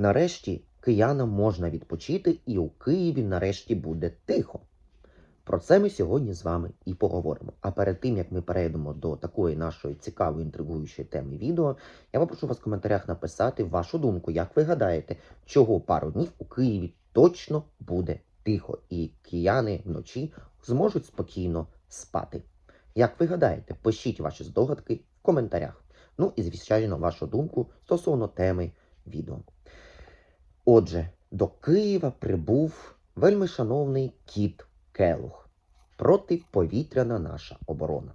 Нарешті киянам можна відпочити, і у Києві нарешті буде тихо. Про це ми сьогодні з вами і поговоримо. А перед тим як ми перейдемо до такої нашої цікавої інтригуючої теми відео, я попрошу вас в коментарях написати вашу думку, як ви гадаєте, чого пару днів у Києві точно буде тихо, і кияни вночі зможуть спокійно спати. Як ви гадаєте, пишіть ваші здогадки в коментарях. Ну і звичайно, вашу думку стосовно теми відео. Отже, до Києва прибув вельми шановний кіт Келух, протиповітряна наша оборона.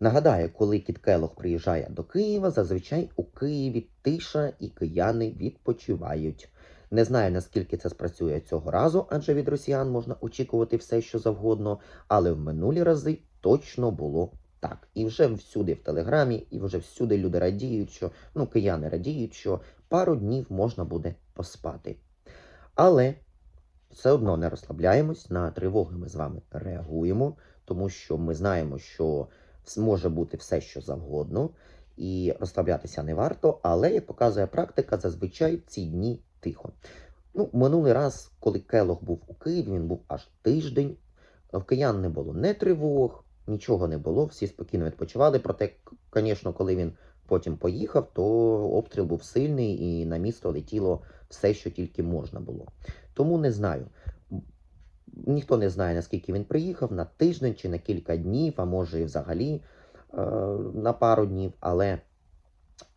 Нагадаю, коли кіт Келух приїжджає до Києва, зазвичай у Києві тиша і кияни відпочивають. Не знаю, наскільки це спрацює цього разу, адже від росіян можна очікувати все, що завгодно, але в минулі рази точно було так. І вже всюди в Телеграмі, і вже всюди люди радіють, що ну, кияни радіють, що пару днів можна буде поспати. Але все одно не розслабляємось, на тривоги ми з вами реагуємо, тому що ми знаємо, що може бути все, що завгодно, і розслаблятися не варто, але, як показує практика, зазвичай ці дні тихо. Ну, минулий раз, коли Келох був у Києві, він був аж тиждень. В киян не було не тривог, нічого не було, всі спокійно відпочивали. Проте, звісно, коли він потім поїхав, то обстріл був сильний і на місто летіло все, що тільки можна було. Тому не знаю. Ніхто не знає, наскільки він приїхав, на тиждень чи на кілька днів, а може і взагалі е, на пару днів. Але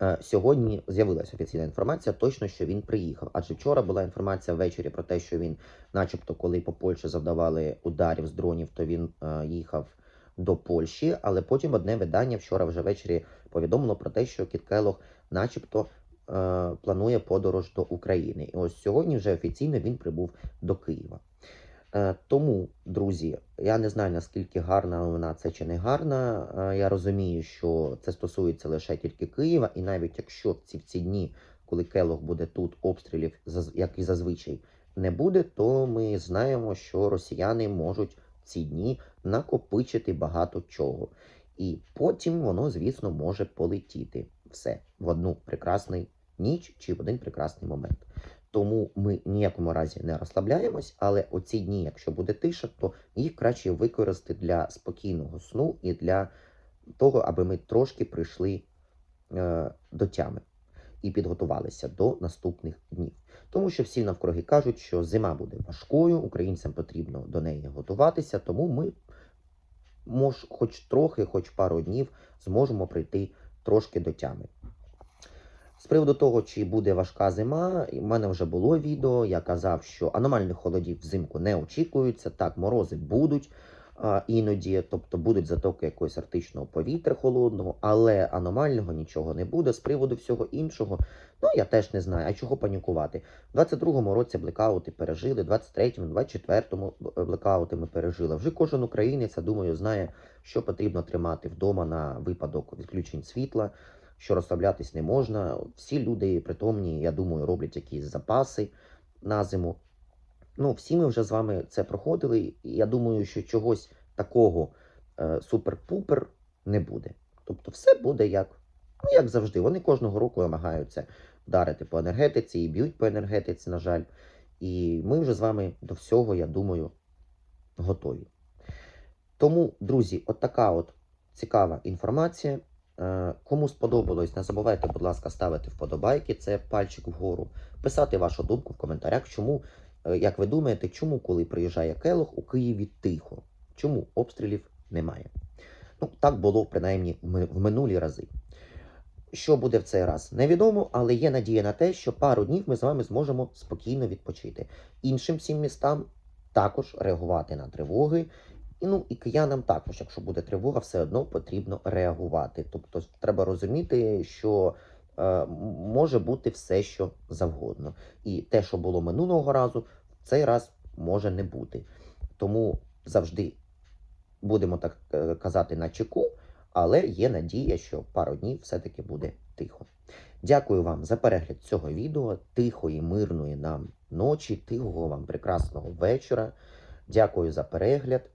е, сьогодні з'явилася офіційна інформація, точно, що він приїхав. Адже вчора була інформація ввечері про те, що він, начебто, коли по Польщі завдавали ударів з дронів, то він е, їхав до Польщі. Але потім одне видання вчора вже ввечері повідомило про те, що Кіт Келох, начебто, е, планує подорож до України. І ось сьогодні вже офіційно він прибув до Києва. Е, Тому, друзі, я не знаю наскільки гарна вона це чи не гарна. Е, Я розумію, що це стосується лише тільки Києва, і навіть якщо в ці, в ці дні, коли Келох буде тут, обстрілів, як і зазвичай, не буде, то ми знаємо, що росіяни можуть ці дні накопичити багато чого. І потім воно, звісно, може полетіти все в одну прекрасну ніч чи в один прекрасний момент. Тому ми ніякому разі не розслабляємось, але оці дні, якщо буде тиша, то їх краще використати для спокійного сну і для того, аби ми трошки прийшли е, до тями і підготувалися до наступних днів. Тому що всі навкруги кажуть, що зима буде важкою, українцям потрібно до неї готуватися, тому ми, мож, хоч трохи, хоч пару днів, зможемо прийти трошки до тями. З приводу того, чи буде важка зима, у мене вже було відео. Я казав, що аномальних холодів взимку не очікується. Так, морози будуть іноді, тобто будуть затоки якогось арктичного повітря холодного, але аномального нічого не буде. З приводу всього іншого, ну я теж не знаю, а чого панікувати. У 22-му році блекаути пережили, 23-му, 24-му блекаути ми пережили. Вже кожен українець, я думаю, знає, що потрібно тримати вдома на випадок відключень світла що розслаблятись не можна. Всі люди притомні, я думаю, роблять якісь запаси на зиму. Ну, всі ми вже з вами це проходили, я думаю, що чогось такого е, супер-пупер не буде. Тобто, все буде як, ну, як завжди. Вони кожного року намагаються вдарити по енергетиці і б'ють по енергетиці, на жаль. І ми вже з вами до всього, я думаю, готові. Тому, друзі, от така от цікава інформація. Е, Кому сподобалось, не забувайте, будь ласка, ставити вподобайки, це пальчик вгору, писати вашу думку в коментарях, чому, як ви думаєте, чому, коли приїжджає Келох, у Києві тихо? Чому обстрілів немає? Ну, так було принаймні в минулі рази. Що буде в цей раз, невідомо, але є надія на те, що пару днів ми з вами зможемо спокійно відпочити. Іншим всім містам також реагувати на тривоги. І, ну, і киянам також, якщо буде тривога, все одно потрібно реагувати. Тобто треба розуміти, що е, може бути все, що завгодно. І те, що було минулого разу, цей раз може не бути. Тому завжди будемо так е, казати на чеку, але є надія, що пару днів все-таки буде тихо. Дякую вам за перегляд цього відео. Тихої, мирної нам ночі, тихого вам прекрасного вечора. Дякую за перегляд.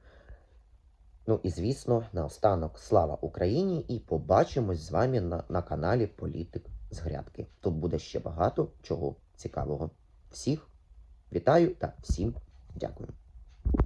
Ну і звісно, наостанок слава Україні! І побачимось з вами на, на каналі Політик з грядки. Тут буде ще багато чого цікавого. Всіх вітаю та всім дякую.